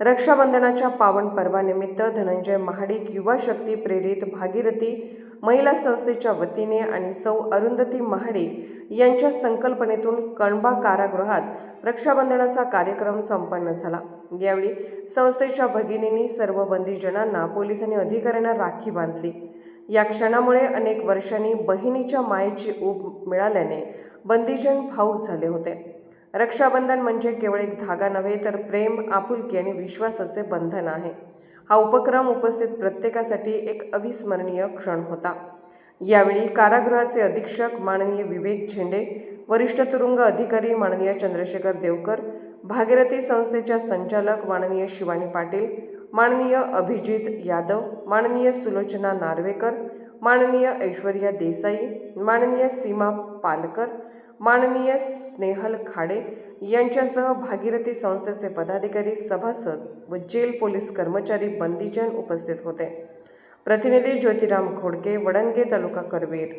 रक्षाबंधनाच्या पावन पर्वानिमित्त धनंजय महाडिक युवा शक्ती प्रेरित भागीरथी महिला संस्थेच्या वतीने आणि सौ अरुंधती महाडिक यांच्या संकल्पनेतून कणबा कारागृहात रक्षाबंधनाचा कार्यक्रम संपन्न झाला. यावेळी संस्थेच्या भगिनींनी सर्व बंदीजनांना पोलिसांनी अधिकाऱ्यांना राखी बांधली. या क्षणामुळे अनेक वर्षांनी बहिणीच्या मायेची ऊब मिळाल्याने बंदीजन भाऊक झाले होते. रक्षाबंधन म्हणजे केवळ एक धागा नव्हे तर प्रेम आपुलकी आणि विश्वासाचे बंधन आहे. हा उपक्रम उपस्थित प्रत्येकासाठी एक अविस्मरणीय क्षण होता. यावेळी कारागृहाचे अधीक्षक माननीय विवेक झेंडे वरिष्ठ तुरुंग अधिकारी माननीय चंद्रशेखर देवकर भागीरथी संस्थेच्या संचालक माननीय शिवानी पाटील माननीय अभिजित यादव माननीय सुलोचना नार्वेकर माननीय ऐश्वर्या देसाई माननीय सीमा पालकर माननीय स्नेहल खाडे यांच्यासह भागीरथी संस्थेचे पदाधिकारी सभासद व जेल पोलीस कर्मचारी बंदीजन उपस्थित होते. प्रतिनिधी ज्योतिराम खोडके वडंगे तालुका करवीर.